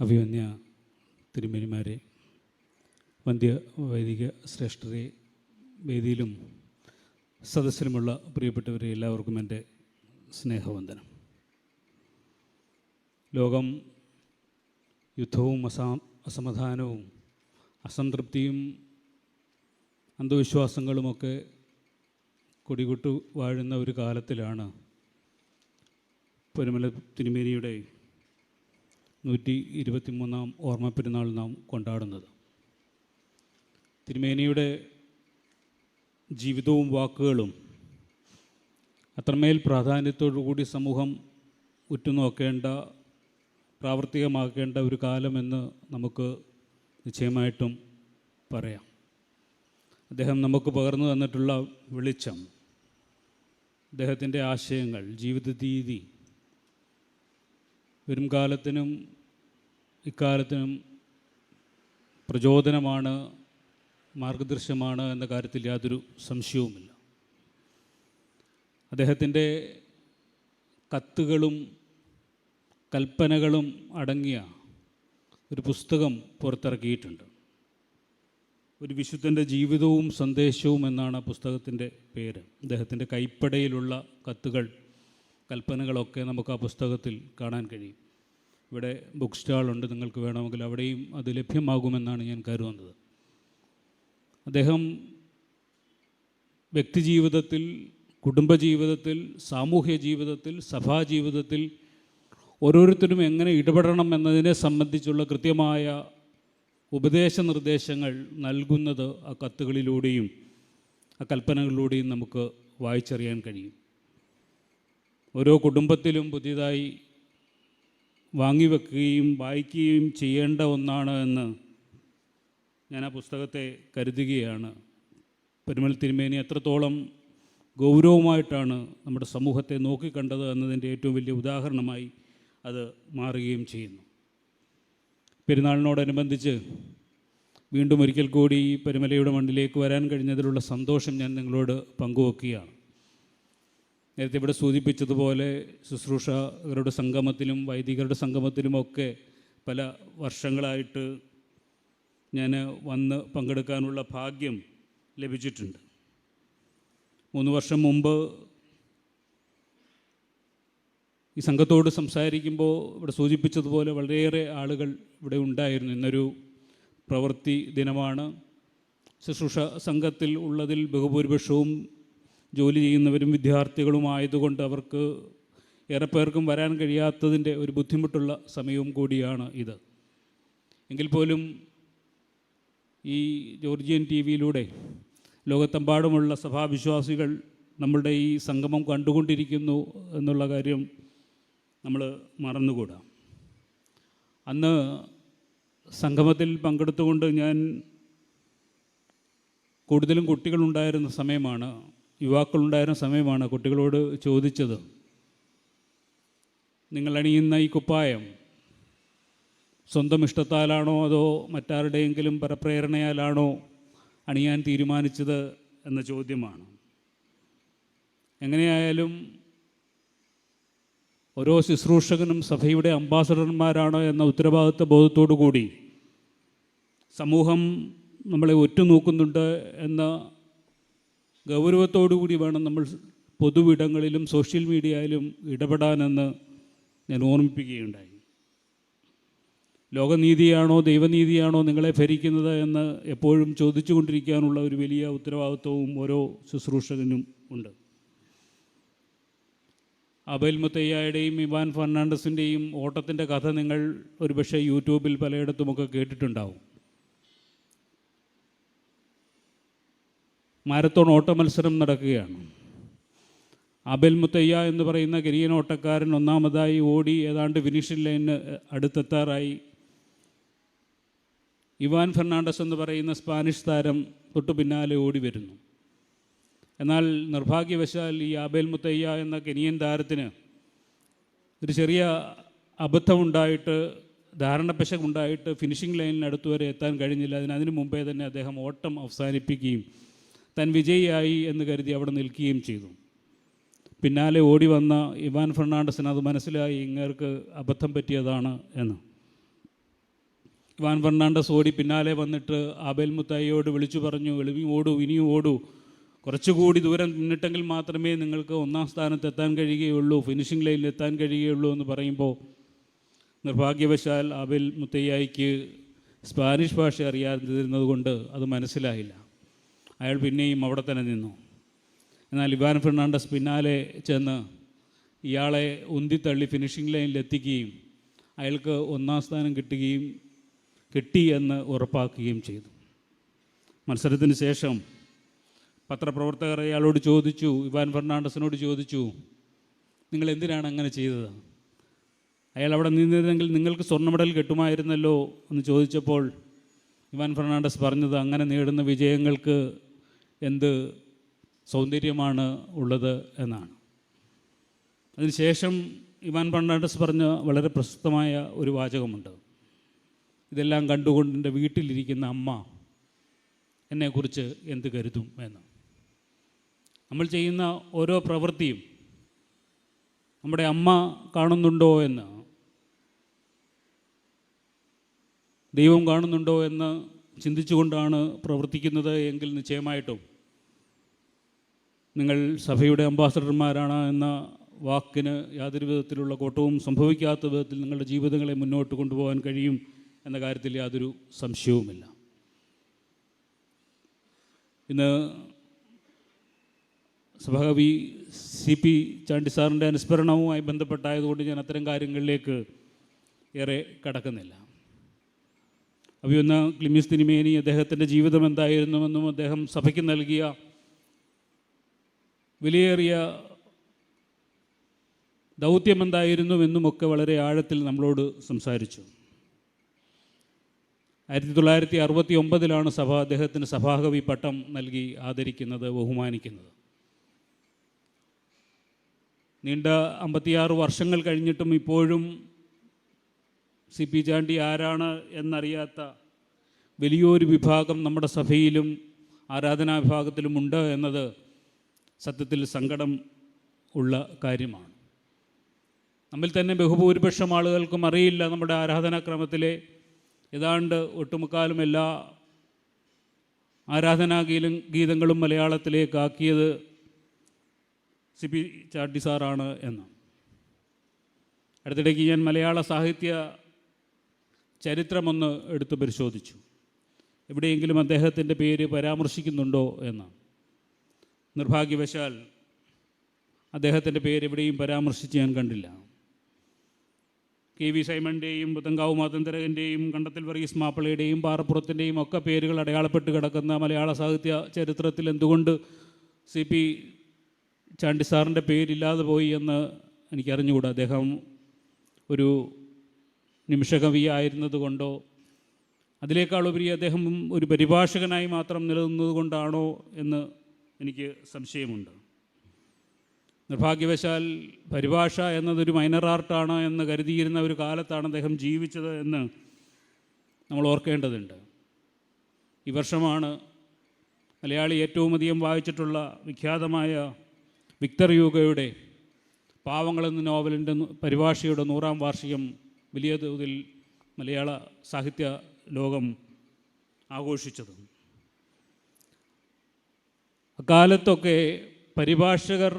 അഭിമന്യ തിരുമേനിമാരെ വന്ധ്യ വൈദിക ശ്രേഷ്ഠരെ വേദിയിലും സദസ്സിലുമുള്ള പ്രിയപ്പെട്ടവരെ എല്ലാവർക്കും എന്റെ സ്നേഹവന്ദനം. ലോകം യുദ്ധവും അസാ അസമാധാനവും അസംതൃപ്തിയും അന്ധവിശ്വാസങ്ങളുമൊക്കെ കൊടികൊട്ടു വാഴുന്ന ഒരു കാലത്തിലാണ് പൊരുമല തിരുമേനിയുടെ നൂറ്റി ഇരുപത്തിമൂന്നാം ഓർമ്മ പെരുന്നാൾ നാം കൊണ്ടാടുന്നത്. തിരുമേനിയുടെ ജീവിതവും വാക്കുകളും അത്രമേൽ പ്രാധാന്യത്തോടുകൂടി സമൂഹം ഉറ്റുനോക്കേണ്ട പ്രാവർത്തികമാക്കേണ്ട ഒരു കാലമെന്ന് നമുക്ക് നിശ്ചയമായിട്ടും പറയാം. അദ്ദേഹം നമുക്ക് പകർന്നു തന്നിട്ടുള്ള വെളിച്ചം അദ്ദേഹത്തിന്റെ ആശയങ്ങൾ ജീവിത രീതി വരും കാലത്തിനും ഇക്കാലത്തിനും പ്രചോദനമാണ് മാർഗദർശമാണ് എന്ന കാര്യത്തിൽ യാതൊരു സംശയവുമില്ല. അദ്ദേഹത്തിന്റെ കത്തുകളും കൽപ്പനകളും അടങ്ങിയ ഒരു പുസ്തകം പുറത്തിറക്കിയിട്ടുണ്ട്. ഒരു വിശുദ്ധന്റെ ജീവിതവും സന്ദേശവും എന്നാണ് ആ പുസ്തകത്തിന്റെ പേര്. അദ്ദേഹത്തിന്റെ കൈപ്പടയിലുള്ള കത്തുകൾ കൽപ്പനകളൊക്കെ നമുക്ക് ആ പുസ്തകത്തിൽ കാണാൻ കഴിയും. ഇവിടെ ബുക്ക് സ്റ്റാളുണ്ട് നിങ്ങൾക്ക് വേണമെങ്കിൽ അവിടെയും അത് ലഭ്യമാകുമെന്നാണ് ഞാൻ കരുതുന്നത്. അദ്ദേഹം വ്യക്തിജീവിതത്തിൽ കുടുംബജീവിതത്തിൽ സാമൂഹ്യ ജീവിതത്തിൽ സഭാജീവിതത്തിൽ ഓരോരുത്തരും എങ്ങനെ ഇടപെടണം എന്നതിനെ സംബന്ധിച്ചുള്ള കൃത്യമായ ഉപദേശ നിർദ്ദേശങ്ങൾ നൽകുന്നത് ആ കത്തുകളിലൂടെയും ആ കൽപ്പനകളിലൂടെയും നമുക്ക് വായിച്ചറിയാൻ കഴിയും. ഓരോ കുടുംബത്തിലും പുതിയതായി വാങ്ങിവെക്കുകയും വായിക്കുകയും ചെയ്യേണ്ട ഒന്നാണ് എന്ന് ഞാൻ ആ പുസ്തകത്തെ കരുതുകയാണ്. പെരുമൽ തിരുമേനി എത്രത്തോളം ഗൗരവമായിട്ടാണ് നമ്മുടെ സമൂഹത്തെ നോക്കിക്കണ്ടത് എന്നതിന്റെ ഏറ്റവും വലിയ ഉദാഹരണമായി അത് മാറുകയും ചെയ്യുന്നു. പെരുന്നാളിനോടനുബന്ധിച്ച് വീണ്ടും ഒരിക്കൽ കൂടി പെരുമലയുടെ മണ്ണിലേക്ക് വരാൻ കഴിഞ്ഞതിലുള്ള സന്തോഷം ഞാൻ നിങ്ങളോട് പങ്കുവെക്കുകയാണ്. നേരത്തെ ഇവിടെ സൂചിപ്പിച്ചതുപോലെ ശുശ്രൂഷകരുടെ സംഗമത്തിലും വൈദികരുടെ സംഗമത്തിലുമൊക്കെ പല വർഷങ്ങളായിട്ട് ഞാൻ വന്ന് പങ്കെടുക്കാനുള്ള ഭാഗ്യം ലഭിച്ചിട്ടുണ്ട്. മൂന്ന് വർഷം മുമ്പ് ഈ സംഘത്തോട് സംസാരിക്കുമ്പോൾ ഇവിടെ സൂചിപ്പിച്ചതുപോലെ വളരെയേറെ ആളുകൾ ഇവിടെ ഉണ്ടായിരുന്നു. ഇന്നൊരു പ്രവൃത്തി ദിനമാണ്. ശുശ്രൂഷ സംഘത്തിൽ ഉള്ളതിൽ ബഹുഭൂരിപക്ഷവും ജോലി ചെയ്യുന്നവരും വിദ്യാർത്ഥികളുമായതുകൊണ്ട് അവർക്ക് ഏറെ പേർക്കും വരാൻ കഴിയാത്തതിന്റെ ഒരു ബുദ്ധിമുട്ടുള്ള സമയവും കൂടിയാണ് ഇത്. എങ്കിൽ പോലും ഈ ജോർജിയൻ ടി വിയിലൂടെ ലോകത്തെമ്പാടുമുള്ള സഭാവിശ്വാസികൾ നമ്മളുടെ ഈ സംഗമം കണ്ടുകൊണ്ടിരിക്കുന്നു എന്നുള്ള കാര്യം നമ്മൾ മറന്നുകൂടാ. അന്ന് സംഗമത്തിൽ പങ്കെടുത്തുകൊണ്ട് ഞാൻ കൂടുതലും കുട്ടികളുണ്ടായിരുന്ന സമയമാണ് യുവാക്കളുണ്ടായിരുന്ന സമയമാണ് കുട്ടികളോട് ചോദിച്ചത് നിങ്ങൾ അണിയുന്ന ഈ കുപ്പായം സ്വന്തം ഇഷ്ടത്താലാണോ അതോ മറ്റാരുടെയെങ്കിലും പരപ്രേരണയാലാണോ അണിയാൻ തീരുമാനിച്ചത്? എന്ന ചോദ്യമാണ്. എങ്ങനെയായാലും ഓരോ ശുശ്രൂഷകനും സഭയുടെ അംബാസഡർമാരാണോ എന്ന ഉത്തരവാദിത്വ ബോധത്തോടു കൂടി സമൂഹം നമ്മളെ ഒറ്റുനോക്കുന്നുണ്ട് എന്ന ഗൗരവത്തോടു കൂടി വേണം നമ്മൾ പൊതുവിടങ്ങളിലും സോഷ്യൽ മീഡിയയിലും ഇടപെടാനെന്ന് ഞാൻ ഓർമ്മിപ്പിക്കുകയുണ്ടായി. ലോകനീതിയാണോ ദൈവനീതിയാണോ നിങ്ങളെ ഭരിക്കുന്നത് എന്ന് എപ്പോഴും ചോദിച്ചു കൊണ്ടിരിക്കാനുള്ള ഒരു വലിയ ഉത്തരവാദിത്വവും ഓരോ ശുശ്രൂഷകനും ഉണ്ട്. അബേൽ മുത്തയ്യയുടെയും ഇവാൻ ഫെർണാണ്ടസിന്റെയും ഓട്ടത്തിന്റെ കഥ നിങ്ങൾ ഒരുപക്ഷെ യൂട്യൂബിൽ പലയിടത്തുമൊക്കെ കേട്ടിട്ടുണ്ടാവും. മാരത്തോൺ ഓട്ട മത്സരം നടക്കുകയാണ്. അബൽ മുത്തയ്യ എന്ന് പറയുന്ന കെനിയൻ ഓട്ടക്കാരൻ ഒന്നാമതായി ഓടി ഏതാണ്ട് ഫിനിഷിംഗ് ലൈനിന് അടുത്തെത്താറായി. ഇവാൻ ഫെർണാണ്ടസ് എന്ന് പറയുന്ന സ്പാനിഷ് താരം തൊട്ടു പിന്നാലെ ഓടി വരുന്നു. എന്നാൽ നിർഭാഗ്യവശാൽ ഈ ആബേൽ മുത്തയ്യ എന്ന കെനിയൻ താരത്തിന് ഒരു ചെറിയ അബദ്ധമുണ്ടായിട്ട് ധാരണപ്പശകുണ്ടായിട്ട് ഫിനിഷിംഗ് ലൈനിന് അടുത്ത് വരെ എത്താൻ കഴിഞ്ഞില്ല. അതിന് അതിനു മുമ്പേ തന്നെ അദ്ദേഹം ഓട്ടം അവസാനിപ്പിക്കുകയും താൻ വിജയിയായി എന്ന് കരുതി അവിടെ നിൽക്കുകയും ചെയ്തു. പിന്നാലെ ഓടി വന്ന ഇവാൻ ഫെർണാണ്ടസിന് അത് മനസ്സിലായി ഇങ്ങേർക്ക് അബദ്ധം പറ്റിയതാണ് എന്ന്. ഇവാൻ ഫെർണാണ്ടസ് ഓടി പിന്നാലെ വന്നിട്ട് ആബേൽ മുത്തായിയോട് വിളിച്ചു പറഞ്ഞു എളിമി ഓടൂ ഇനിയും ഓടൂ. കുറച്ചുകൂടി ദൂരം മുന്നിട്ടെങ്കിൽ മാത്രമേ നിങ്ങൾക്ക് ഒന്നാം സ്ഥാനത്ത് എത്താൻ കഴിയുകയുള്ളൂ ഫിനിഷിംഗ് ലൈനിൽ എത്താൻ കഴിയുകയുള്ളൂ എന്ന് പറയുമ്പോൾ നിർഭാഗ്യവശാൽ ആബേൽ മുത്തയ്യായിക്ക് സ്പാനിഷ് ഭാഷ അറിയാതിരുന്നത് കൊണ്ട് അത് മനസ്സിലായില്ല. അയാൾ പിന്നെയും അവിടെ തന്നെ നിന്നു. എന്നാൽ ഇവാൻ ഫെർണാണ്ടസ് പിന്നാലെ ചെന്ന് ഇയാളെ ഉന്തിത്തള്ളി ഫിനിഷിംഗ് ലൈനിലെത്തിക്കുകയും അയാൾക്ക് ഒന്നാം സ്ഥാനം കിട്ടുകയും കിട്ടി എന്ന് ഉറപ്പാക്കുകയും ചെയ്തു. മത്സരത്തിന് ശേഷം പത്രപ്രവർത്തകർ അയാളോട് ചോദിച്ചു ഇവാൻ ഫെർണാണ്ടസിനോട് ചോദിച്ചു നിങ്ങൾ എന്തിനാണ് അങ്ങനെ ചെയ്തത്? അയാൾ അവിടെ നിന്നിരുന്നെങ്കിൽ നിങ്ങൾക്ക് സ്വർണ മെഡൽ കിട്ടുമായിരുന്നല്ലോ? എന്ന് ചോദിച്ചപ്പോൾ ഇവാൻ ഫെർണാണ്ടസ് പറഞ്ഞത് അങ്ങനെ നേടുന്ന വിജയങ്ങൾക്ക് എന്ത് സൗന്ദര്യമാണ് ഉള്ളത് എന്നാണ്. അതിനുശേഷം ഇവാൻ ഫെർണാണ്ടസ് പറഞ്ഞ വളരെ പ്രശസ്തമായ ഒരു വാചകമുണ്ട്. ഇതെല്ലാം കണ്ടുകൊണ്ട് എന്റെ വീട്ടിലിരിക്കുന്ന അമ്മ എന്നെക്കുറിച്ച് എന്ത് കരുതും എന്ന്. നമ്മൾ ചെയ്യുന്ന ഓരോ പ്രവൃത്തിയും നമ്മുടെ അമ്മ കാണുന്നുണ്ടോ എന്ന് ദൈവം കാണുന്നുണ്ടോ എന്ന് ചിന്തിച്ചുകൊണ്ടാണ് പ്രവർത്തിക്കുന്നത് എങ്കിൽ നിശ്ചയമായിട്ടും നിങ്ങൾ സഭയുടെ അംബാസഡർമാരാണ് എന്ന വാക്കിന് യാതൊരു വിധത്തിലുള്ള കോട്ടവും സംഭവിക്കാത്ത വിധത്തിൽ നിങ്ങളുടെ ജീവിതങ്ങളെ മുന്നോട്ട് കൊണ്ടുപോകാൻ കഴിയും എന്ന കാര്യത്തിൽ യാതൊരു സംശയവുമില്ല. ഇന്ന് സഭാകവി സി പി ചാണ്ടി സാറിന്റെ അനുസ്മരണവുമായി ബന്ധപ്പെട്ടായതുകൊണ്ട് ഞാൻ അത്തരം കാര്യങ്ങളിലേക്ക് ഏറെ കടക്കുന്നില്ല. അഭിയൊന്ന ക്ലിമിസ് തിരുമേനി അദ്ദേഹത്തിന്റെ ജീവിതം എന്തായിരുന്നുവെന്നും അദ്ദേഹം സഭയ്ക്ക് നൽകിയ വിലയേറിയ ദൗത്യം എന്തായിരുന്നുവെന്നുമൊക്കെ വളരെ ആഴത്തിൽ നമ്മളോട് സംസാരിച്ചു. ആയിരത്തി തൊള്ളായിരത്തി അറുപത്തി ഒമ്പതിലാണ് സഭ അദ്ദേഹത്തിന് സഭാകവി പട്ടം നൽകി ആദരിക്കുന്നത് ബഹുമാനിക്കുന്നത്. നീണ്ട അമ്പത്തിയാറ് വർഷങ്ങൾ കഴിഞ്ഞിട്ടും ഇപ്പോഴും സി പി ചാണ്ടി ആരാണ് എന്നറിയാത്ത വലിയൊരു വിഭാഗം നമ്മുടെ സഭയിലും ആരാധനാ വിഭാഗത്തിലുമുണ്ട് എന്നത് സത്യത്തിൽ സങ്കടം ഉള്ള കാര്യമാണ്. നമ്മിൽ തന്നെ ബഹുഭൂരിപക്ഷം ആളുകൾക്കും അറിയില്ല നമ്മുടെ ആരാധനാക്രമത്തിലെ ഏതാണ്ട് ഒട്ടുമുക്കാലും എല്ലാ ആരാധനാ ഗീതങ്ങളും മലയാളത്തിലേക്കാക്കിയത് സി പി ചാട്ടി സാറാണ് എന്ന്. അടുത്തിടയ്ക്ക് ഞാൻ മലയാള സാഹിത്യ ചരിത്രമൊന്ന് എടുത്ത് പരിശോധിച്ചു. എവിടെയെങ്കിലും അദ്ദേഹത്തിന്റെ പേര് പരാമർശിക്കുന്നുണ്ടോ എന്ന്. നിർഭാഗ്യവശാൽ അദ്ദേഹത്തിന്റെ പേര് എവിടെയും പരാമർശിച്ച് ഞാൻ കണ്ടില്ല. കെ വി സൈമണിന്റെയും പുത്തങ്കാവ് മാതന്തരകന്റെയും കണ്ടത്തിൽ വർഗീസ് മാപ്പിളയുടെയും പാറപ്പുറത്തിന്റെയും ഒക്കെ പേരുകൾ അടയാളപ്പെട്ട് കിടക്കുന്ന മലയാള സാഹിത്യ ചരിത്രത്തിൽ എന്തുകൊണ്ട് സി പി ചാണ്ടി സാറിന്റെ പേരില്ലാതെ പോയി എന്ന് എനിക്കറിഞ്ഞുകൂടാ. അദ്ദേഹം ഒരു നിമിഷകവി ആയിരുന്നത് കൊണ്ടോ അതിനേക്കാളുപരി അദ്ദേഹം ഒരു പരിഭാഷകനായി മാത്രം നിലനിന്നത് കൊണ്ടാണോ എന്ന് എനിക്ക് സംശയമുണ്ട്. നിർഭാഗ്യവശാൽ പരിഭാഷ എന്നതൊരു മൈനർ ആർട്ടാണ് എന്ന് കരുതിയിരുന്ന ഒരു കാലത്താണ് അദ്ദേഹം ജീവിച്ചത് എന്ന് നമ്മൾ ഓർക്കേണ്ടതുണ്ട്. ഈ വർഷമാണ് മലയാളി ഏറ്റവും അധികം വായിച്ചിട്ടുള്ള വിഖ്യാതമായ വിക്ടർ യൂഗയുടെ പാവങ്ങളെന്ന നോവലിന്റെ പരിഭാഷയുടെ നൂറാം വാർഷികം വലിയ തോതിൽ മലയാള സാഹിത്യ ലോകം ആഘോഷിച്ചത്. അക്കാലത്തൊക്കെ പരിഭാഷകർ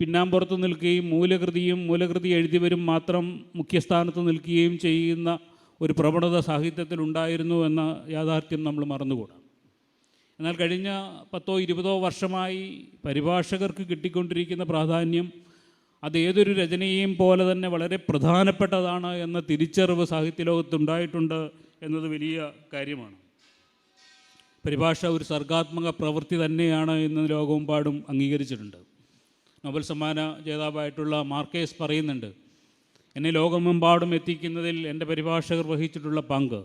പിന്നാമ്പുറത്ത് നിൽക്കുകയും മൂലകൃതിയും മൂലകൃതി എഴുതിയവരും മാത്രം മുഖ്യസ്ഥാനത്ത് നിൽക്കുകയും ചെയ്യുന്ന ഒരു പ്രവണത സാഹിത്യത്തിൽ ഉണ്ടായിരുന്നു എന്ന യാഥാർത്ഥ്യം നമ്മൾ മറന്നുകൂടാ. എന്നാൽ കഴിഞ്ഞ പത്തോ ഇരുപതോ വർഷമായി പരിഭാഷകർക്ക് കിട്ടിക്കൊണ്ടിരിക്കുന്ന പ്രാധാന്യം അതേതൊരു രചനയെയും പോലെ തന്നെ വളരെ പ്രധാനപ്പെട്ടതാണ് എന്ന തിരിച്ചറിവ് സാഹിത്യലോകത്തുണ്ടായിട്ടുണ്ട് എന്നത് വലിയ കാര്യമാണ്. പരിഭാഷ ഒരു സർഗാത്മക പ്രവൃത്തി തന്നെയാണ് എന്ന് ലോകമെമ്പാടും അംഗീകരിച്ചിട്ടുണ്ട്. നോബൽ സമ്മാന ജേതാവായിട്ടുള്ള മാർക്കേസ് പറയുന്നുണ്ട് എന്നെ ലോകമെമ്പാടും എത്തിക്കുന്നതിൽ എന്റെ പരിഭാഷകർ വഹിച്ചിട്ടുള്ള പങ്ക്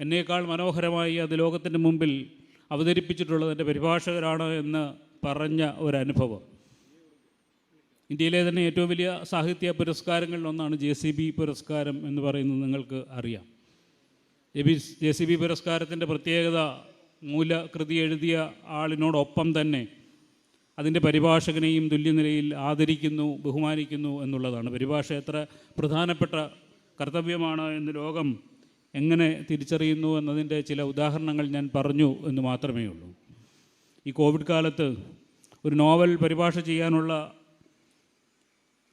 എന്നേക്കാൾ മനോഹരമായി അത് ലോകത്തിന്റെ മുമ്പിൽ അവതരിപ്പിച്ചിട്ടുള്ളത് എന്റെ പരിഭാഷകരാണ് എന്ന് പറഞ്ഞ ഒരനുഭവം. ഇന്ത്യയിലെ തന്നെ ഏറ്റവും വലിയ സാഹിത്യ പുരസ്കാരങ്ങളിൽ ഒന്നാണ് ജെ സി ബി പുരസ്കാരം എന്ന് പറയുന്നത് നിങ്ങൾക്ക് അറിയാം. ജെ സി ബി പുരസ്കാരത്തിന്റെ പ്രത്യേകത മൂലകൃതി എഴുതിയ ആളിനോടൊപ്പം തന്നെ അതിന്റെ പരിഭാഷകനെയും തുല്യനിലയിൽ ആദരിക്കുന്നു ബഹുമാനിക്കുന്നു എന്നുള്ളതാണ്. പരിഭാഷ എത്ര പ്രധാനപ്പെട്ട കർത്തവ്യമാണ് എന്ന് ലോകം എങ്ങനെ തിരിച്ചറിയുന്നു എന്നതിന്റെ ചില ഉദാഹരണങ്ങൾ ഞാൻ പറഞ്ഞു എന്ന് മാത്രമേ ഉള്ളൂ. ഈ കോവിഡ് കാലത്ത് ഒരു നോവൽ പരിഭാഷ ചെയ്യാനുള്ള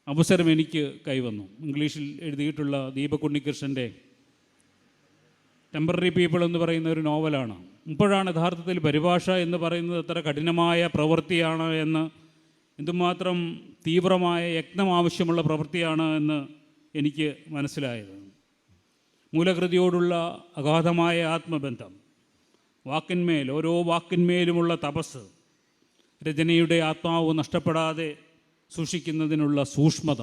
അവസരം എനിക്ക് കൈവന്നു. ഇംഗ്ലീഷിൽ എഴുതിയിട്ടുള്ള ദീപക് ഉണ്ണികൃഷ്ണന്റെ ടെമ്പററി പീപ്പിൾ എന്ന് പറയുന്ന ഒരു നോവലാണ്. ഇപ്പോഴാണ് യഥാർത്ഥത്തിൽ പരിഭാഷ എന്ന് പറയുന്നത് എത്ര കഠിനമായ പ്രവൃത്തിയാണ് എന്ന് എന്തുമാത്രം തീവ്രമായ യജ്ഞം ആവശ്യമുള്ള പ്രവൃത്തിയാണ് എന്ന് എനിക്ക് മനസ്സിലായത്. മൂലകൃതിയോടുള്ള അഗാധമായ ആത്മബന്ധം വാക്കിന്മേൽ ഓരോ വാക്കിന്മേലുമുള്ള തപസ് രചനയുടെ ആത്മാവ് നഷ്ടപ്പെടാതെ സൂക്ഷിക്കുന്നതിനുള്ള സൂക്ഷ്മത.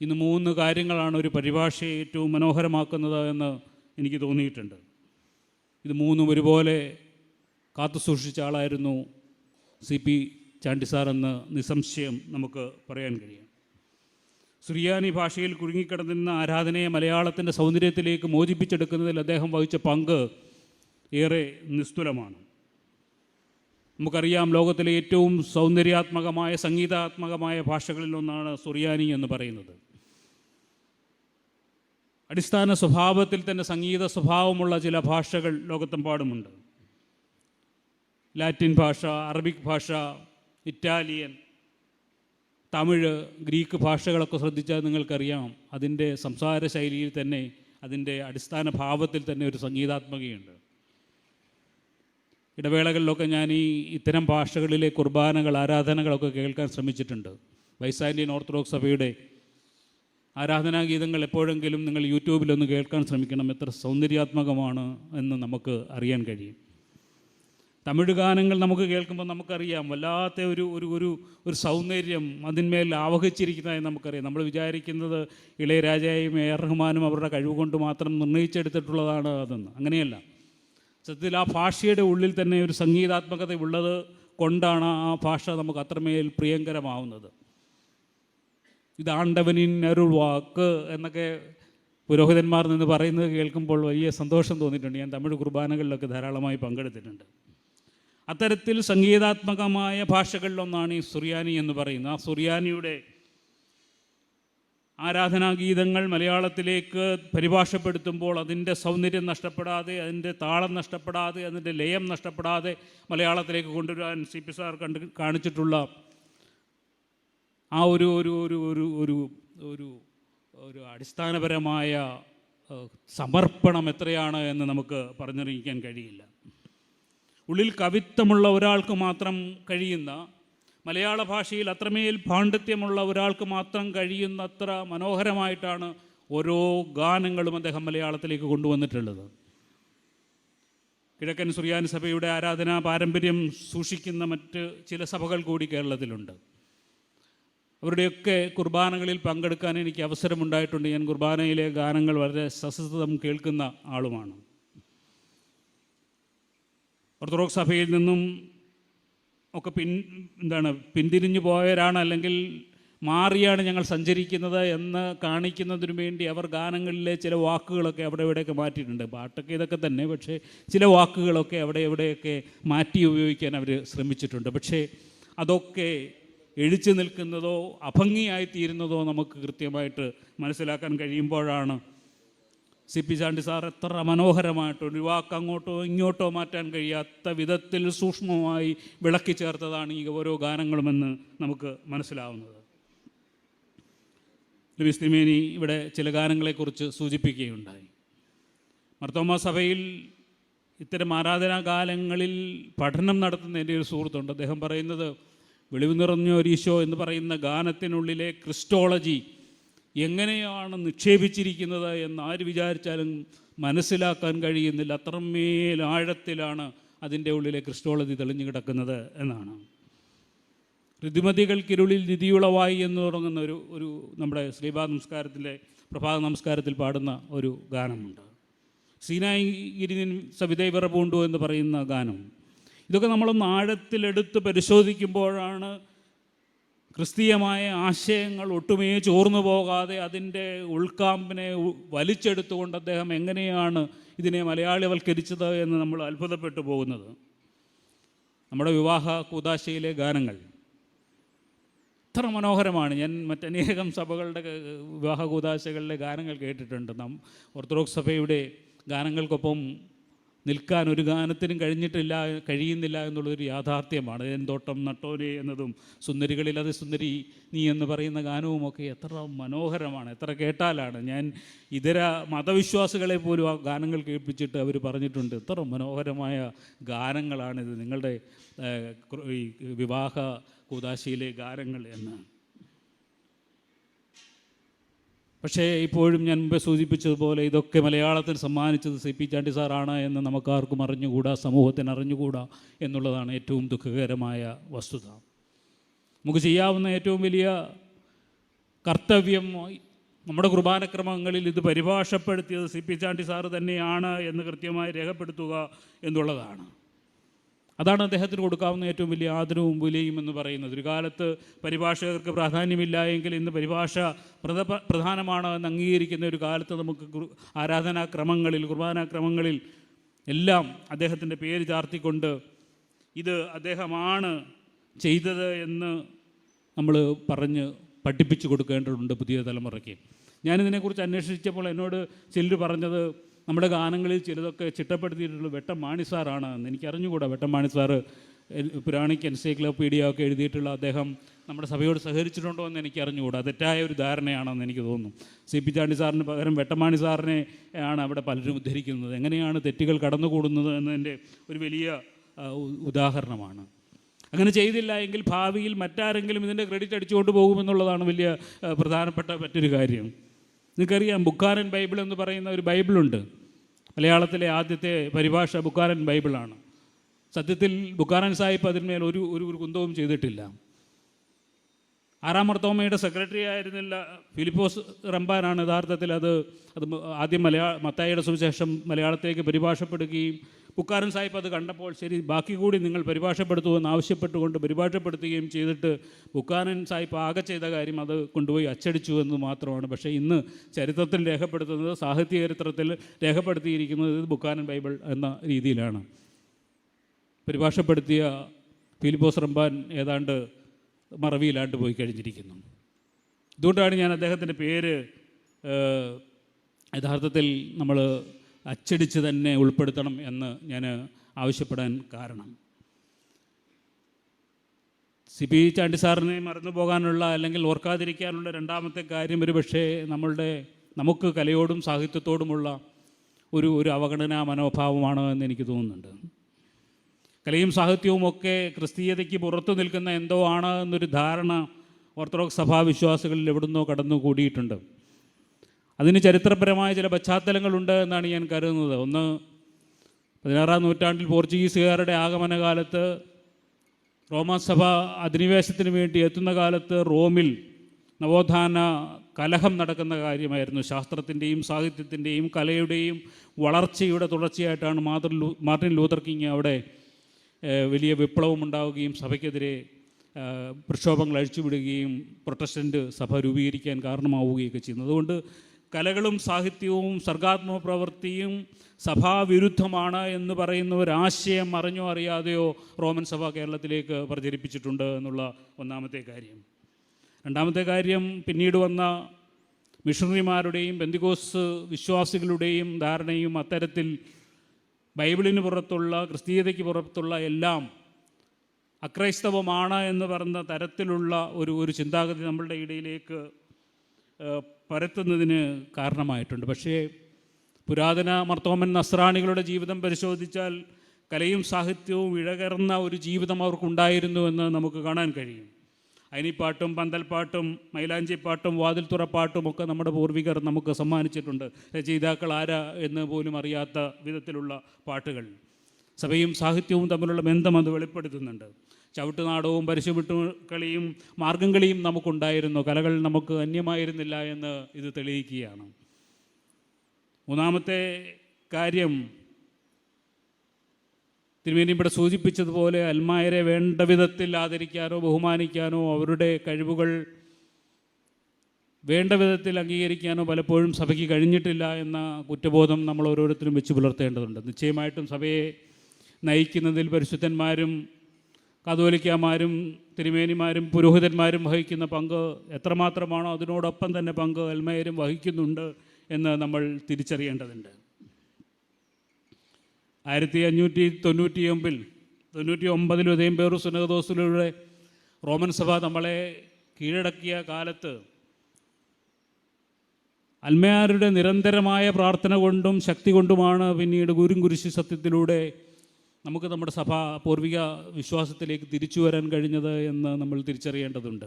ഇന്ന് മൂന്ന് കാര്യങ്ങളാണ് ഒരു പരിഭാഷയെ ഏറ്റവും മനോഹരമാക്കുന്നത് എന്ന് എനിക്ക് തോന്നിയിട്ടുണ്ട്. ഇത് മൂന്നും ഒരുപോലെ കാത്തു സൂക്ഷിച്ച ആളായിരുന്നു സി പി ചാണ്ടിസാറെന്ന് നിസ്സംശയം നമുക്ക് പറയാൻ കഴിയും. സുറിയാനി ഭാഷയിൽ കുരുങ്ങിക്കിടന്നിരുന്ന ആരാധനയെ മലയാളത്തിന്റെ സൗന്ദര്യത്തിലേക്ക് മോചിപ്പിച്ചെടുക്കുന്നതിൽ അദ്ദേഹം വഹിച്ച പങ്ക് ഏറെ നിസ്തുലമാണ്. നമുക്കറിയാം ലോകത്തിലെ ഏറ്റവും സൗന്ദര്യാത്മകമായ സംഗീതാത്മകമായ ഭാഷകളിലൊന്നാണ് സുറിയാനി എന്ന് പറയുന്നത്. അടിസ്ഥാന സ്വഭാവത്തിൽ തന്നെ സംഗീത സ്വഭാവമുള്ള ചില ഭാഷകൾ ലോകത്തെമ്പാടുമുണ്ട്. ലാറ്റിൻ ഭാഷ അറബിക് ഭാഷ ഇറ്റാലിയൻ തമിഴ് ഗ്രീക്ക് ഭാഷകളൊക്കെ ശ്രദ്ധിച്ചാൽ നിങ്ങൾക്കറിയാം അതിന്റെ സംസാര ശൈലിയിൽ തന്നെ അതിന്റെ അടിസ്ഥാന ഭാവത്തിൽ തന്നെ ഒരു സംഗീതാത്മകയുണ്ട്. ഇടവേളകളിലൊക്കെ ഞാൻ ഈ ഇത്തരം ഭാഷകളിലെ കുർബാനകൾ ആരാധനകളൊക്കെ കേൾക്കാൻ ശ്രമിച്ചിട്ടുണ്ട്. വൈസാൻഡിയൻ ഓർത്തഡോക്സ് സഭയുടെ ആരാധനാഗീതങ്ങൾ എപ്പോഴെങ്കിലും നിങ്ങൾ യൂട്യൂബിലൊന്ന് കേൾക്കാൻ ശ്രമിക്കണം. എത്ര സൗന്ദര്യാത്മകമാണ് എന്ന് നമുക്ക് അറിയാൻ കഴിയും. തമിഴ് ഗാനങ്ങൾ നമുക്ക് കേൾക്കുമ്പോൾ നമുക്കറിയാം. വല്ലാത്ത ഒരു ഒരു ഒരു ഒരു സൗന്ദര്യം അതിന്മേൽ ആവഹിച്ചിരിക്കുന്നതായി നമുക്കറിയാം. നമ്മൾ വിചാരിക്കുന്നത് ഇളയരാജയും എ. ആർ. റഹ്മാനും അവരുടെ കഴിവ് കൊണ്ട് മാത്രം നിർണയിച്ചെടുത്തിട്ടുള്ളതാണ് അതെന്ന്. അങ്ങനെയല്ല. സത്യത്തിൽ ആ ഭാഷയുടെ ഉള്ളിൽ തന്നെ ഒരു സംഗീതാത്മകത ഉള്ളത് കൊണ്ടാണ് ആ ഭാഷ നമുക്ക് അത്രമേൽ പ്രിയങ്കരമാവുന്നത്. ഇതാണ്ടവനിൻ അരുൾ വാക്ക് എന്നൊക്കെ പുരോഹിതന്മാർ നിന്ന് പറയുന്നത് കേൾക്കുമ്പോൾ വലിയ സന്തോഷം തോന്നിയിട്ടുണ്ട്. ഞാൻ തമിഴ് കുർബാനകളിലൊക്കെ ധാരാളമായി പങ്കെടുത്തിട്ടുണ്ട്. അത്തരത്തിൽ സംഗീതാത്മകമായ ഭാഷകളിലൊന്നാണ് ഈ സുറിയാനി എന്ന് പറയുന്നത്. ആ സുറിയാനിയുടെ ആരാധനാഗീതങ്ങൾ മലയാളത്തിലേക്ക് പരിഭാഷപ്പെടുത്തുമ്പോൾ അതിന്റെ സൗന്ദര്യം നഷ്ടപ്പെടാതെ അതിന്റെ താളം നഷ്ടപ്പെടാതെ അതിന്റെ ലയം നഷ്ടപ്പെടാതെ മലയാളത്തിലേക്ക് കൊണ്ടുവരാൻ സി പി സാർ കണ്ട് കാണിച്ചിട്ടുള്ള ആ ഒരു ഒരു ഒരു ഒരു ഒരു ഒരു ഒരു അടിസ്ഥാനപരമായ സമർപ്പണം എത്രയാണ് എന്ന് നമുക്ക് പറഞ്ഞറിയിക്കാൻ കഴിയില്ല. ഉള്ളിൽ കവിത്വമുള്ള ഒരാൾക്ക് മാത്രം കഴിയുന്ന മലയാള ഭാഷയിൽ അത്രമേൽ പാണ്ഡിത്യമുള്ള ഒരാൾക്ക് മാത്രം കഴിയുന്നത്ര മനോഹരമായിട്ടാണ് ഓരോ ഗാനങ്ങളും അദ്ദേഹം മലയാളത്തിലേക്ക് കൊണ്ടുവന്നിട്ടുള്ളത്. കിഴക്കൻ സുറിയാനി സഭയുടെ ആരാധനാ പാരമ്പര്യം സൂക്ഷിക്കുന്ന മറ്റ് ചില സഭകൾ കൂടി കേരളത്തിലുണ്ട്. അവരുടെയൊക്കെ കുർബാനകളിൽ പങ്കെടുക്കാൻ എനിക്ക് അവസരമുണ്ടായിട്ടുണ്ട്. ഞാൻ കുർബാനയിലെ ഗാനങ്ങൾ വളരെ സസതം കേൾക്കുന്ന ആളുമാണ്. ഓർത്തഡോക്സ് സഭയിൽ നിന്നും ഒക്കെ പിൻ എന്താണ് പിന്തിരിഞ്ഞു പോയവരാണ് അല്ലെങ്കിൽ മാറിയാണ് ഞങ്ങൾ സഞ്ചരിക്കുന്നത് എന്ന് കാണിക്കുന്നതിനു വേണ്ടി അവർ ഗാനങ്ങളിലെ ചില വാക്കുകളൊക്കെ അവിടെ ഇവിടെയൊക്കെ മാറ്റിയിട്ടുണ്ട്. പാട്ടൊക്കെ ഇതൊക്കെ തന്നെ പക്ഷേ ചില വാക്കുകളൊക്കെ അവിടെ എവിടെയൊക്കെ മാറ്റി ഉപയോഗിക്കാൻ അവർ ശ്രമിച്ചിട്ടുണ്ട്. പക്ഷേ അതൊക്കെ എഴിച്ചു നിൽക്കുന്നതോ അഭംഗിയായി തീരുന്നതോ നമുക്ക് കൃത്യമായിട്ട് മനസ്സിലാക്കാൻ കഴിയുമ്പോഴാണ് സി പി ചാണ്ടി സാർ എത്ര മനോഹരമായിട്ട് ഒരു വാക്ക് അങ്ങോട്ടോ ഇങ്ങോട്ടോ മാറ്റാൻ കഴിയാത്ത വിധത്തിൽ സൂക്ഷ്മമായി വിളക്കി ചേർത്തതാണ് ഈ ഓരോ ഗാനങ്ങളുമെന്ന് നമുക്ക് മനസ്സിലാവുന്നത്. ലൂയിസ് തിമേനി ഇവിടെ ചില ഗാനങ്ങളെക്കുറിച്ച് സൂചിപ്പിക്കുകയുണ്ടായി. മർത്തോമ സഭയിൽ ഇത്തരം ആരാധനാകാലങ്ങളിൽ പഠനം നടത്തുന്ന എന്റെ ഒരു സുഹൃത്തുണ്ട്. അദ്ദേഹം പറയുന്നത് വെളിവ് നിറഞ്ഞ ഒരീശോ എന്ന് പറയുന്ന ഗാനത്തിനുള്ളിലെ ക്രിസ്റ്റോളജി എങ്ങനെയാണ് നിക്ഷേപിച്ചിരിക്കുന്നത് എന്ന് ആര് വിചാരിച്ചാലും മനസ്സിലാക്കാൻ കഴിയുന്നില്ല. അത്രമേൽ ആഴത്തിലാണ് അതിന്റെ ഉള്ളിലെ ക്രിസ്റ്റോളജി തെളിഞ്ഞു കിടക്കുന്നത് എന്നാണ്. ഋതുമതികൾക്കിരുളിൽ നിധിയുളവായി എന്ന് തുടങ്ങുന്ന ഒരു ഒരു നമ്മുടെ ശ്രീപാദ നമസ്കാരത്തിലെ പ്രഭാത നമസ്കാരത്തിൽ പാടുന്ന ഒരു ഗാനമുണ്ട്. സീനായി ഗിരിനിൻ സവിതൈ വിറപൂണ്ടു എന്ന് പറയുന്ന ഗാനം. ഇതൊക്കെ നമ്മൾ ആഴത്തിലെടുത്ത് പരിശോധിക്കുമ്പോഴാണ് ക്രിസ്തീയമായ ആശയങ്ങൾ ഒട്ടുമേ ചോർന്നു പോകാതെ അതിന്റെ ഉൾക്കാമ്പിനെ വലിച്ചെടുത്തുകൊണ്ട് അദ്ദേഹം എങ്ങനെയാണ് ഇതിനെ മലയാളിവൽക്കരിച്ചത് എന്ന് നമ്മൾ അത്ഭുതപ്പെട്ടു പോകുന്നത്. നമ്മുടെ വിവാഹ കൂതാശയിലെ ഗാനങ്ങൾ. ഇത്ര മനോഹരമാണ്. ഞാൻ മറ്റനേകം സഭകളുടെ വിവാഹ കൂതാശകളിലെ ഗാനങ്ങൾ കേട്ടിട്ടുണ്ട്. നാം ഓർത്തഡോക്സ് സഭയുടെ ഗാനങ്ങൾക്കൊപ്പം നിൽക്കാൻ ഒരു ഗാനത്തിനും കഴിഞ്ഞിട്ടില്ല കഴിയുന്നില്ല എന്നുള്ളൊരു യാഥാർത്ഥ്യമാണ്. എന്തോട്ടം നട്ടോനെ എന്നതും സുന്ദരികളിൽ അത് സുന്ദരി നീ എന്ന് പറയുന്ന ഗാനവുമൊക്കെ എത്ര മനോഹരമാണ് എത്ര കേട്ടാലാണ്. ഞാൻ ഇതര മതവിശ്വാസികളെ പോലും ആ ഗാനങ്ങൾ കേൾപ്പിച്ചിട്ട് അവർ പറഞ്ഞിട്ടുണ്ട്. എത്ര മനോഹരമായ ഗാനങ്ങളാണിത്. നിങ്ങളുടെ ഈ വിവാഹ കൂതാശിയിലെ ഗാനങ്ങൾ എന്ന്. പക്ഷേ ഇപ്പോഴും ഞാൻ മുമ്പേ സൂചിപ്പിച്ചതുപോലെ ഇതൊക്കെ മലയാളത്തിന് സമ്മാനിച്ചത് സി പി ചാണ്ടി സാറാണ് എന്ന് നമുക്കാർക്കും അറിഞ്ഞുകൂടാ സമൂഹത്തിന് അറിഞ്ഞുകൂടാ എന്നുള്ളതാണ് ഏറ്റവും ദുഃഖകരമായ വസ്തുത. നമുക്ക് ചെയ്യാവുന്ന ഏറ്റവും വലിയ കർത്തവ്യം നമ്മുടെ കുർബാനക്രമങ്ങളിൽ ഇത് പരിഭാഷപ്പെടുത്തിയത് സി പി ചാണ്ടി സാറ് തന്നെയാണ് എന്ന് കൃത്യമായി രേഖപ്പെടുത്തുക എന്നുള്ളതാണ്. അതാണ് അദ്ദേഹത്തിന് കൊടുക്കാവുന്ന ഏറ്റവും വലിയ ആദരവും വിലയും എന്ന് പറയുന്നത്. ഒരു കാലത്ത് പരിഭാഷകർക്ക് പ്രാധാന്യമില്ല എങ്കിൽ ഇന്ന് പരിഭാഷ പ്രധ പ്രധാനമാണ് എന്ന് അംഗീകരിക്കുന്ന ഒരു കാലത്ത് നമുക്ക് ആരാധനാക്രമങ്ങളിൽ കുർബാനാക്രമങ്ങളിൽ എല്ലാം അദ്ദേഹത്തിന്റെ പേര് ചാർത്തിക്കൊണ്ട് ഇത് അദ്ദേഹമാണ് ചെയ്തത് എന്ന് നമ്മൾ പറഞ്ഞ് പഠിപ്പിച്ചു കൊടുക്കേണ്ടതുണ്ട് പുതിയ തലമുറയ്ക്ക്. ഞാനിതിനെക്കുറിച്ച് അന്വേഷിച്ചപ്പോൾ എന്നോട് ചിലർ പറഞ്ഞത് നമ്മുടെ ഗാനങ്ങളിൽ ചിലതൊക്കെ ചിട്ടപ്പെടുത്തിയിട്ടുള്ള വെട്ടം മാണി സാറാണ് എന്ന് എനിക്കറിഞ്ഞുകൂടാ. Vettam Mani sir Puranic Encyclopedia ഒക്കെ എഴുതിയിട്ടുള്ള അദ്ദേഹം നമ്മുടെ സഭയോട് സഹകരിച്ചിട്ടുണ്ടോ എന്ന് എനിക്ക് അറിഞ്ഞുകൂടാ തെറ്റായ ഒരു ധാരണയാണെന്ന് എനിക്ക് തോന്നുന്നു. സി പി ചാണ്ടി സാറിന് പകരം വെട്ടമാണി സാറിനെ ആണ് അവിടെ പലരും ഉദ്ധരിക്കുന്നത്. എങ്ങനെയാണ് തെറ്റുകൾ കടന്നുകൂടുന്നത് എന്നതിന്റെ ഒരു വലിയ ഉദാഹരണമാണ്. അങ്ങനെ ചെയ്തില്ല എങ്കിൽ ഭാവിയിൽ മറ്റാരെങ്കിലും ഇതിന്റെ ക്രെഡിറ്റ് അടിച്ചുകൊണ്ട് പോകുമെന്നുള്ളതാണ് വലിയ പ്രധാനപ്പെട്ട മറ്റൊരു കാര്യം. നിങ്ങൾക്കറിയാം ബുക്കാരൻ ബൈബിൾ എന്ന് പറയുന്ന ഒരു ബൈബിളുണ്ട്. മലയാളത്തിലെ ആദ്യത്തെ പരിഭാഷ ബുക്കാരൻ ബൈബിളാണ്. സത്യത്തിൽ ബുക്കാരൻ സാഹിബ് അതിന്മേൽ ഒരു ഒരു കുന്തവും ചെയ്തിട്ടില്ല. ആറാം മർത്തോമയുടെ സെക്രട്ടറി ആയിരുന്നില്ല ഫിലിപ്പോസ് റംബാനാണ് യഥാർത്ഥത്തിൽ അത് അത് ആദ്യം മലയാള മത്തായിയുടെ സുവിശേഷം മലയാളത്തിലേക്ക് പരിഭാഷപ്പെടുകയും ബുക്കാരൻ സാഹിബ് അത് കണ്ടപ്പോൾ ശരി ബാക്കി കൂടി നിങ്ങൾ പരിഭാഷപ്പെടുത്തുമെന്ന് ആവശ്യപ്പെട്ടുകൊണ്ട് പരിഭാഷപ്പെടുത്തുകയും ചെയ്തിട്ട് ബുക്കാരൻ സാഹിബ് ആകെ ചെയ്ത കാര്യം അത് കൊണ്ടുപോയി അച്ചടിച്ചു എന്ന് മാത്രമാണ്. പക്ഷേ ഇന്ന് ചരിത്രത്തിൽ രേഖപ്പെടുത്തുന്നത് സാഹിത്യ ചരിത്രത്തിൽ രേഖപ്പെടുത്തിയിരിക്കുന്നത് ഇത് ബുക്കാരൻ ബൈബിൾ എന്ന രീതിയിലാണ്. പരിഭാഷപ്പെടുത്തിയ ഫിലിപ്പോസ് റംബാൻ ഏതാണ്ട് മറവിയിലാണ്ട് പോയി കഴിഞ്ഞിരിക്കുന്നു. ഇതുകൊണ്ടാണ് ഞാൻ അദ്ദേഹത്തിന്റെ പേര് യഥാർത്ഥത്തിൽ നമ്മൾ അച്ചടിച്ച് തന്നെ ഉൾപ്പെടുത്തണം എന്ന് ഞാൻ ആവശ്യപ്പെടാൻ കാരണം. സി പി ചാണ്ടി സാറിനെ മറന്നു പോകാനുള്ള അല്ലെങ്കിൽ ഓർക്കാതിരിക്കാനുള്ള രണ്ടാമത്തെ കാര്യം ഒരു പക്ഷേ നമ്മളുടെ നമുക്ക് കലയോടും സാഹിത്യത്തോടുമുള്ള ഒരു ഒരു അവഗണനാ മനോഭാവമാണ് എന്ന് എനിക്ക് തോന്നുന്നുണ്ട്. കലയും സാഹിത്യവും ഒക്കെ ക്രിസ്തീയതയ്ക്ക് പുറത്തു നിൽക്കുന്ന എന്തോ ആണ് എന്നൊരു ധാരണ ഓർത്തഡോക്സ് സഭാവിശ്വാസികളിൽ എവിടുന്നോ കടന്നു കൂടിയിട്ടുണ്ട് അതിന് ചരിത്രപരമായ ചില പശ്ചാത്തലങ്ങളുണ്ട് എന്നാണ് ഞാൻ കരുതുന്നത്. ഒന്ന് പതിനാറാം നൂറ്റാണ്ടിൽ പോർച്ചുഗീസുകാരുടെ ആഗമനകാലത്ത് റോമാസഭ അധിനിവേശത്തിന് വേണ്ടി എത്തുന്ന കാലത്ത് റോമിൽ നവോത്ഥാന കലഹം നടക്കുന്ന കാര്യമായിരുന്നു. ശാസ്ത്രത്തിന്റെയും സാഹിത്യത്തിന്റെയും കലയുടെയും വളർച്ചയുടെ തുടർച്ചയായിട്ടാണ് മാതൃ ലൂ മാർട്ടിൻ ലൂതർ കിങ് അവിടെ വലിയ വിപ്ലവം ഉണ്ടാവുകയും സഭയ്ക്കെതിരെ പ്രക്ഷോഭങ്ങൾ അഴിച്ചുവിടുകയും പ്രൊട്ടസ്റ്റന്റ് സഭ രൂപീകരിക്കാൻ കാരണമാവുകയൊക്കെ ചെയ്യുന്നത്. അതുകൊണ്ട് കലകളും സാഹിത്യവും സർഗാത്മക പ്രവൃത്തിയും സഭാവിരുദ്ധമാണ് എന്ന് പറയുന്ന ഒരു ആശയം അറിഞ്ഞോ അറിയാതെയോ റോമൻ സഭ കേരളത്തിലേക്ക് പ്രചരിപ്പിച്ചിട്ടുണ്ട് എന്നുള്ള ഒന്നാമത്തെ കാര്യം. രണ്ടാമത്തെ കാര്യം പിന്നീട് വന്ന മിഷണറിമാരുടെയും ബന്ദിക്കോസ് വിശ്വാസികളുടെയും ധാരണയും അത്തരത്തിൽ ബൈബിളിന് പുറത്തുള്ള ക്രിസ്തീയതയ്ക്ക് പുറത്തുള്ള എല്ലാം അക്രൈസ്തവമാണ് എന്ന് പറഞ്ഞ തരത്തിലുള്ള ഒരു ഒരു ചിന്താഗതി നമ്മളുടെ ഇടയിലേക്ക് പരത്തുന്നതിന് കാരണമായിട്ടുണ്ട്. പക്ഷേ പുരാതന മർത്തോമൻ നസ്രാണികളുടെ ജീവിതം പരിശോധിച്ചാൽ കലയും സാഹിത്യവും ഇഴകർന്ന ഒരു ജീവിതം അവർക്കുണ്ടായിരുന്നു എന്ന് നമുക്ക് കാണാൻ കഴിയും. അനിപ്പാട്ടും പന്തൽപ്പാട്ടും മൈലാഞ്ചിപ്പാട്ടും വാതിൽത്തുറപ്പാട്ടും ഒക്കെ നമ്മുടെ പൂർവികർ നമുക്ക് സമ്മാനിച്ചിട്ടുണ്ട്. രചയിതാക്കൾ ആരാ എന്ന് പോലും അറിയാത്ത വിധത്തിലുള്ള പാട്ടുകൾ. സഭയും സാഹിത്യവും തമ്മിലുള്ള ബന്ധം അത് വെളിപ്പെടുത്തുന്നുണ്ട്. ചവിട്ടുനാടവും പരിശുവിട്ടു കളിയും മാർഗം കളിയും നമുക്കുണ്ടായിരുന്നു. കലകൾ നമുക്ക് അന്യമായിരുന്നില്ല എന്ന് ഇത് തെളിയിക്കുകയാണ്. മൂന്നാമത്തെ കാര്യം തിരുമേനി ഇവിടെ സൂചിപ്പിച്ചതുപോലെ അൽമായരെ വേണ്ട വിധത്തിൽ ആദരിക്കാനോ ബഹുമാനിക്കാനോ അവരുടെ കഴിവുകൾ വേണ്ട വിധത്തിൽ അംഗീകരിക്കാനോ പലപ്പോഴും സഭയ്ക്ക് കഴിഞ്ഞിട്ടില്ല എന്ന കുറ്റബോധം നമ്മൾ ഓരോരുത്തരും വെച്ച് പുലർത്തേണ്ടതുണ്ട്. നിശ്ചയമായിട്ടും സഭയെ നയിക്കുന്നതിൽ പരിശുദ്ധന്മാരും കാതോലിക്കാമാരും തിരുമേനിമാരും പുരോഹിതന്മാരും വഹിക്കുന്ന പങ്ക് എത്രമാത്രമാണോ അതിനോടൊപ്പം തന്നെ പങ്ക് എൽമയരും വഹിക്കുന്നുണ്ട് എന്ന് നമ്മൾ തിരിച്ചറിയേണ്ടതുണ്ട്. ആയിരത്തി അഞ്ഞൂറ്റി തൊണ്ണൂറ്റി ഒമ്പിൽ തൊണ്ണൂറ്റി ഒമ്പതിൽ ഉദയം പേറു സുനകദോസിലൂടെ റോമൻ സഭ നമ്മളെ കീഴടക്കിയ കാലത്ത് അൽമയാരുടെ നിരന്തരമായ പ്രാർത്ഥന കൊണ്ടും ശക്തി കൊണ്ടുമാണ് പിന്നീട് ഗുരും സത്യത്തിലൂടെ നമുക്ക് നമ്മുടെ സഭ പൂർവിക വിശ്വാസത്തിലേക്ക് തിരിച്ചു വരാൻ കഴിഞ്ഞത് എന്ന് നമ്മൾ തിരിച്ചറിയേണ്ടതുണ്ട്.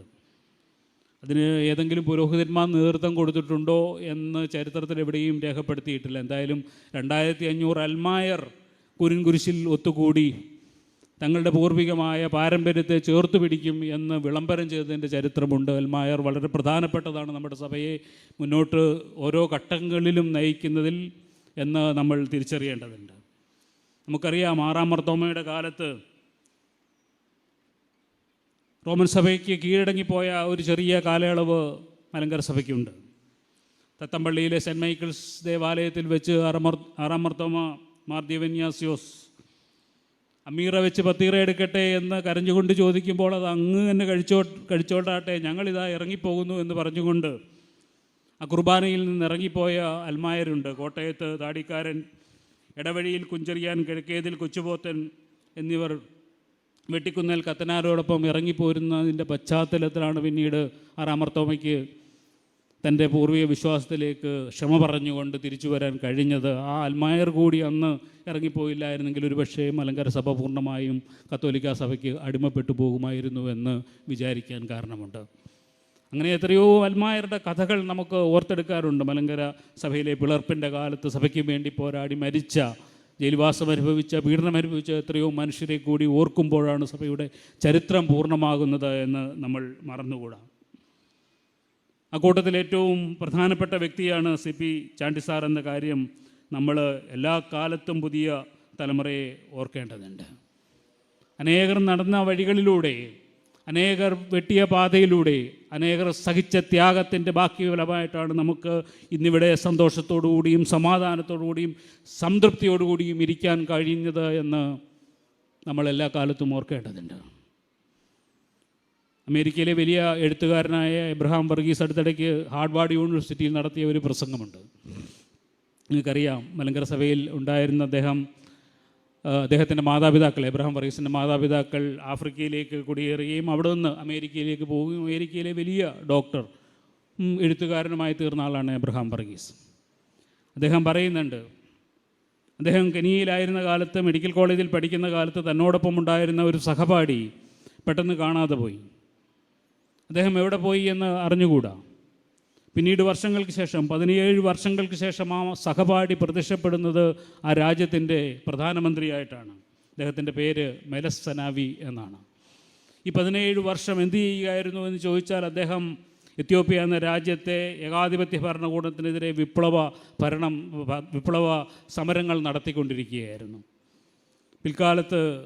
അതിന് ഏതെങ്കിലും പുരോഹിതന്മാർ നേതൃത്വം കൊടുത്തിട്ടുണ്ടോ എന്ന് ചരിത്രത്തിൽ എവിടെയും രേഖപ്പെടുത്തിയിട്ടില്ല. എന്തായാലും രണ്ടായിരത്തി അഞ്ഞൂറ് അൽമായർ കുരിൻകുരിശിൽ ഒത്തുകൂടി തങ്ങളുടെ പൂർവികമായ പാരമ്പര്യത്തെ ചേർത്ത് പിടിക്കും എന്ന് വിളംബരം ചെയ്തതിന്റെ ചരിത്രമുണ്ട്. അൽമായർ വളരെ പ്രധാനപ്പെട്ടതാണ് നമ്മുടെ സഭയെ മുന്നോട്ട് ഓരോ ഘട്ടങ്ങളിലും നയിക്കുന്നതിൽ എന്ന് നമ്മൾ തിരിച്ചറിയേണ്ടതുണ്ട്. നമുക്കറിയാം ആറാം മർത്തോമയുടെ കാലത്ത് റോമൻ സഭയ്ക്ക് കീഴടങ്ങിപ്പോയ ഒരു ചെറിയ കാലയളവ് മലങ്കര സഭയ്ക്കുണ്ട്. തത്തമ്പള്ളിയിലെ സെന്റ് മൈക്കിൾസ് ദേവാലയത്തിൽ വെച്ച് ആറാമർ ആറാം മർത്തോമ മാർ ദിവന്യാസ്യോസ് അമീറ വെച്ച് പത്തീറ എടുക്കട്ടെ എന്ന് കരഞ്ഞുകൊണ്ട് ചോദിക്കുമ്പോൾ അത് അങ്ങ് തന്നെ കഴിച്ചോ കഴിച്ചോട്ടാട്ടെ ഞങ്ങളിതാ ഇറങ്ങിപ്പോകുന്നു എന്ന് പറഞ്ഞുകൊണ്ട് ആ കുർബാനയിൽ നിന്ന് ഇറങ്ങിപ്പോയ അൽമായരുണ്ട്. കോട്ടയത്ത് താടിക്കാരൻ ഇടവഴിയിൽ കുഞ്ചെറിയാൻ കിഴക്കേതിൽ കൊച്ചുപോത്തൻ എന്നിവർ വെട്ടിക്കുന്നൽ കത്തനാരോടൊപ്പം ഇറങ്ങിപ്പോരുന്നതിന്റെ പശ്ചാത്തലത്തിലാണ് പിന്നീട് ആറാമർത്തോമയ്ക്ക് തന്റെ പൂർവീയ വിശ്വാസത്തിലേക്ക് ക്ഷമ പറഞ്ഞുകൊണ്ട് തിരിച്ചു വരാൻ കഴിഞ്ഞത്. ആ അൽമായർ കൂടി അന്ന് ഇറങ്ങിപ്പോയില്ലായിരുന്നെങ്കിൽ ഒരുപക്ഷേ മലങ്കര സഭ പൂർണമായും കത്തോലിക്ക സഭയ്ക്ക് അടിമപ്പെട്ടു പോകുമായിരുന്നു എന്ന് വിചാരിക്കാൻ കാരണമുണ്ട്. അങ്ങനെ എത്രയോ അൽമായരുടെ കഥകൾ നമുക്ക് ഓർത്തെടുക്കാറുണ്ട്. മലങ്കര സഭയിലെ പിളർപ്പിന്റെ കാലത്ത് സഭയ്ക്ക് വേണ്ടി പോരാടി മരിച്ച ജയിൽവാസം അനുഭവിച്ച പീഡനം അനുഭവിച്ച എത്രയോ മനുഷ്യരെ കൂടി ഓർക്കുമ്പോഴാണ് സഭയുടെ ചരിത്രം പൂർണമാകുന്നത് എന്ന് നമ്മൾ മറന്നുകൂടാ. അക്കൂട്ടത്തിൽ ഏറ്റവും പ്രധാനപ്പെട്ട വ്യക്തിയാണ് സി പി ചാണ്ടിസാർ എന്ന കാര്യം നമ്മൾ എല്ലാ കാലത്തും പുതിയ തലമുറയെ ഓർക്കേണ്ടതുണ്ട്. അനേകർ നടന്ന വഴികളിലൂടെ അനേകർ വെട്ടിയ പാതയിലൂടെ അനേകർ സഹിച്ച ത്യാഗത്തിന്റെ ബാക്കി ഫലമായിട്ടാണ് നമുക്ക് ഇന്നിവിടെ സന്തോഷത്തോടുകൂടിയും സമാധാനത്തോടുകൂടിയും സംതൃപ്തിയോടുകൂടിയും ഇരിക്കാൻ കഴിയുന്നത് എന്ന് നമ്മൾ എല്ലാ കാലത്തും ഓർക്കേണ്ടതുണ്ട്. അമേരിക്കയിലെ വലിയ എഴുത്തുകാരനായ എബ്രഹാം വർഗീസ് അടുത്തിടയ്ക്ക് ഹാർഡ്വാർഡ് യൂണിവേഴ്സിറ്റിയിൽ നടത്തിയ ഒരു പ്രസംഗമുണ്ട്. നിങ്ങൾക്കറിയാം മലങ്കര സഭയിൽ ഉണ്ടായിരുന്ന അദ്ദേഹം അദ്ദേഹത്തിന്റെ മാതാപിതാക്കൾ എബ്രഹാം വർഗീസിന്റെ മാതാപിതാക്കൾ ആഫ്രിക്കയിലേക്ക് കുടിയേറുകയും അവിടെ നിന്ന് അമേരിക്കയിലേക്ക് പോവുകയും അമേരിക്കയിലെ വലിയ ഡോക്ടർ എഴുത്തുകാരനുമായി തീർന്ന ആളാണ് എബ്രഹാം വർഗീസ് അദ്ദേഹം പറയുന്നുണ്ട് അദ്ദേഹം കെനിയയിലായിരുന്ന കാലത്ത് മെഡിക്കൽ കോളേജിൽ പഠിക്കുന്ന കാലത്ത് തന്നോടൊപ്പം ഉണ്ടായിരുന്ന ഒരു സഹപാഠി പെട്ടെന്ന് കാണാതെ പോയി. അദ്ദേഹം എവിടെ പോയി എന്ന് അറിഞ്ഞുകൂടാ? പിന്നീട് വർഷങ്ങൾക്ക് ശേഷം പതിനേഴ് വർഷങ്ങൾക്ക് ശേഷം ആ സഹപാഠി പ്രത്യക്ഷപ്പെടുന്നത് ആ രാജ്യത്തിന്റെ പ്രധാനമന്ത്രിയായിട്ടാണ്. അദ്ദേഹത്തിന്റെ പേര് മെലസ് സനാവി എന്നാണ്. ഈ പതിനേഴ് വർഷം എന്ത് ചെയ്യുകയായിരുന്നു എന്ന് ചോദിച്ചാൽ അദ്ദേഹം എത്യോപ്യ എന്ന രാജ്യത്തെ ഏകാധിപത്യ ഭരണകൂടത്തിനെതിരെ വിപ്ലവ ഭരണം വിപ്ലവ സമരങ്ങൾ നടത്തിക്കൊണ്ടിരിക്കുകയായിരുന്നു. പിൽക്കാലത്ത്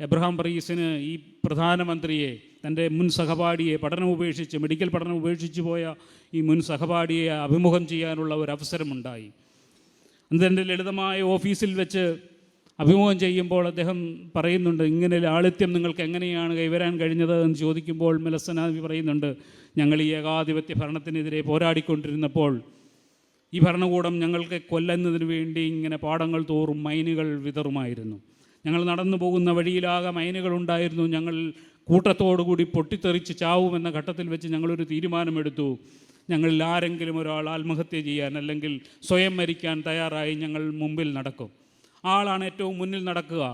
എബ്രഹാം പറീസിന് ഈ പ്രധാനമന്ത്രിയെ തന്റെ മുൻ സഹപാഠിയെ പഠനം ഉപേക്ഷിച്ച് മെഡിക്കൽ പഠനം ഉപേക്ഷിച്ച് പോയ ഈ മുൻ സഹപാഠിയെ അഭിമുഖം ചെയ്യാനുള്ള ഒരു അവസരമുണ്ടായി. അതിന്റെ ലളിതമായ ഓഫീസിൽ വെച്ച് അഭിമുഖം ചെയ്യുമ്പോൾ അദ്ദേഹം പറയുന്നുണ്ട് ഇങ്ങനെ ലാളിത്യം നിങ്ങൾക്ക് എങ്ങനെയാണ് കൈവരാൻ കഴിഞ്ഞത്? എന്ന് ചോദിക്കുമ്പോൾ മെലസനാദി പറയുന്നുണ്ട് ഞങ്ങൾ ഈ ഏകാധിപത്യ ഭരണത്തിനെതിരെ പോരാടിക്കൊണ്ടിരുന്നപ്പോൾ ഈ ഭരണകൂടം ഞങ്ങൾക്ക് കൊല്ലുന്നതിന് വേണ്ടി ഇങ്ങനെ പാടങ്ങൾ തോറും മൈനുകൾ വിതറുമായിരുന്നു. ഞങ്ങൾ നടന്നു പോകുന്ന വഴിയിലാകെ മൈനുകൾ ഉണ്ടായിരുന്നു. ഞങ്ങൾ കൂട്ടത്തോടുകൂടി പൊട്ടിത്തെറിച്ച് ചാവുമെന്ന ഘട്ടത്തിൽ വെച്ച് ഞങ്ങളൊരു തീരുമാനമെടുത്തു. ഞങ്ങളിൽ ആരെങ്കിലും ഒരാൾ ആത്മഹത്യ ചെയ്യാൻ അല്ലെങ്കിൽ സ്വയം മരിക്കാൻ തയ്യാറായി ഞങ്ങൾ മുമ്പിൽ നടക്കും. ആളാണ് ഏറ്റവും മുന്നിൽ നടക്കുക.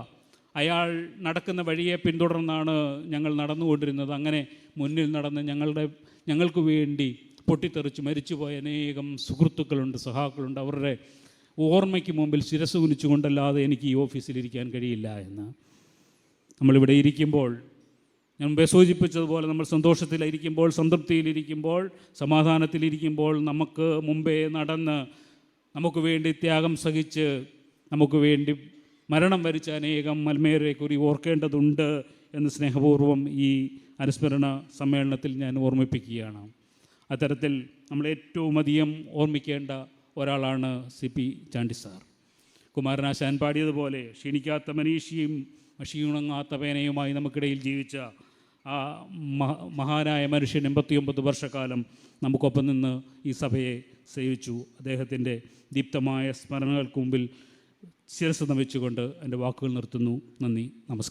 അയാൾ നടക്കുന്ന വഴിയെ പിന്തുടർന്നാണ് ഞങ്ങൾ നടന്നുകൊണ്ടിരുന്നത്. അങ്ങനെ മുന്നിൽ നടന്ന് ഞങ്ങളുടെ ഞങ്ങൾക്ക് വേണ്ടി പൊട്ടിത്തെറിച്ച് മരിച്ചുപോയ അനേകം സുഹൃത്തുക്കളുണ്ട് സഹാക്കളുണ്ട്. അവരുടെ ഓർമ്മയ്ക്ക് മുമ്പിൽ ശിരസ് കുനിച്ചുകൊണ്ടല്ലാതെ എനിക്ക് ഈ ഓഫീസിലിരിക്കാൻ കഴിയില്ല എന്ന്. നമ്മളിവിടെ ഇരിക്കുമ്പോൾ ഞാൻ മുമ്പേ സൂചിപ്പിച്ചതുപോലെ നമ്മൾ സന്തോഷത്തിലിരിക്കുമ്പോൾ സംതൃപ്തിയിലിരിക്കുമ്പോൾ സമാധാനത്തിലിരിക്കുമ്പോൾ നമുക്ക് മുമ്പേ നടന്ന് നമുക്ക് വേണ്ടി ത്യാഗം സഹിച്ച് നമുക്ക് വേണ്ടി മരണം വരിച്ച അനേകം മൽമേരെ കുറി ഓർക്കേണ്ടതുണ്ട് എന്ന് സ്നേഹപൂർവം ഈ അനുസ്മരണ സമ്മേളനത്തിൽ ഞാൻ ഓർമ്മിപ്പിക്കുകയാണ്. അത്തരത്തിൽ നമ്മൾ ഏറ്റവും അധികം ഓർമ്മിക്കേണ്ട ഒരാളാണ് C P Chandy sir. Kumaranasan പാടിയതുപോലെ ക്ഷീണിക്കാത്ത മനീഷിയും ക്ഷീണങ്ങാത്ത പേനയുമായി നമുക്കിടയിൽ ജീവിച്ച ആ മഹാനായ മനുഷ്യൻ എൺപത്തിയൊമ്പത് വർഷക്കാലം നമുക്കൊപ്പം നിന്ന് ഈ സഭയെ സേവിച്ചു. അദ്ദേഹത്തിന്റെ ദീപ്തമായ സ്മരണകൾക്ക് മുമ്പിൽ ശിരസ് നമിച്ചുകൊണ്ട് എന്റെ വാക്കുകൾ നിർത്തുന്നു. നന്ദി. നമസ്കാരം.